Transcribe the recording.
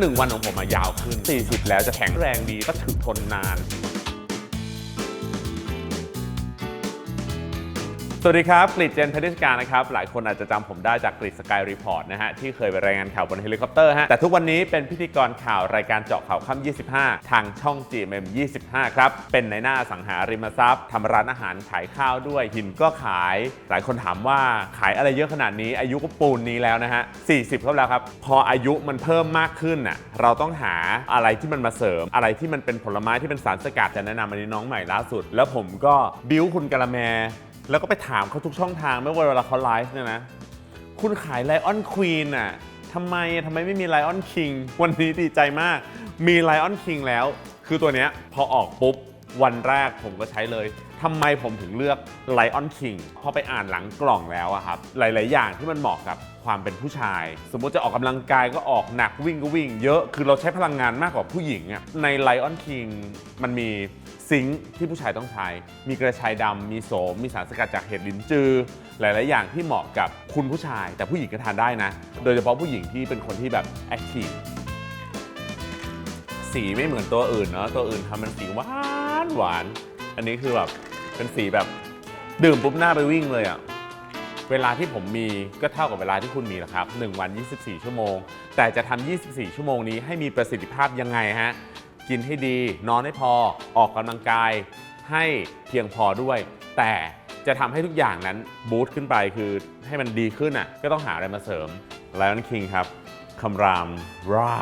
หนึ่งวันของผมมายาวขึ้น 40 แล้วจะแข็งแรงดีก็ถึกทนนาน สวัสดีครับกฤษเจนเพชรการนะครับ หลายคนอาจจะจำผมได้จากกฤษสกายรีพอร์ตนะฮะ ที่เคยไปรายงานข่าวบนเฮลิคอปเตอร์ฮะ แต่ทุกวันนี้เป็นพิธีกรข่าวรายการเจาะข่าวค่ำ25 ทางช่อง GMM 25 ครับ เป็นในหน้าสังหาริมทรัพย์ทำร้านอาหารขายข้าวด้วย หินก็ขาย หลายคนถามว่าขายอะไรเยอะขนาดนี้ อายุก็ปูนนี้แล้วนะฮะ 40เข้าแล้วครับ พออายุมันเพิ่มมากขึ้นน่ะ เราต้องหาอะไรที่มันมาเสริม อะไรที่มันเป็นผลไม้ที่เป็นสารสกัดจะแนะนำอันนี้น้องใหม่ล่าสุด แล้วผมก็บิ้วคุณกะละแม แล้วก็ไปถามเขาทุกช่องทางไม่ว่าเวลาเขาไลฟ์เนี่ยนะ คุณขายไลออนควีนอะทำไมอะทำไมไม่มีไลออนคิงวันนี้ดีใจมาก มีไลออนคิงแล้ว คือตัวเนี้ยพอออกปุ๊บ วันแรกผมก็ใช้เลยทำไมผมถึงเลือกไลออนคิงพอไปอ่านหลังกล่องแล้วอะครับ หลาย ๆ อย่างที่มันเหมาะกับความเป็นผู้ชาย สมมติจะออกกำลังกายก็ออกหนักวิ่งก็วิ่ง เยอะคือเราใช้พลังงานมากกว่าผู้หญิงอะในไลออนคิงมันมี ซิงค์ที่ผู้ชายต้องใช้ มีกระชายดำมีโสม มีสารสกัดจากเห็ดลิ้นจือ หลาย ๆ อย่างที่เหมาะกับคุณผู้ชาย แต่ผู้หญิงก็ทานได้นะ โดยเฉพาะผู้หญิงที่เป็นคนที่แบบแอคทีฟสีไม่เหมือนตัวอื่นเนาะตัวอื่นทำเป็นสีหวานหวาน อันนี้คือแบบเป็นสีแบบดื่มปุ๊บหน้าไปวิ่งเลยอะเวลาที่ผมมีก็เท่ากับเวลาที่คุณมีแหละครับ 1 วัน 24 ชั่วโมง แต่จะทำ24 ชั่วโมงนี้ให้มีประสิทธิภาพยังไงฮะ กินให้ดี นอนให้พอออกกำลังกายให้เพียงพอด้วย แต่จะทำให้ทุกอย่างนั้นบูสต์ขึ้นไปคือให้มันดีขึ้นอะก็ต้องหาอะไรมาเสริม Lion King ครับคำรามรา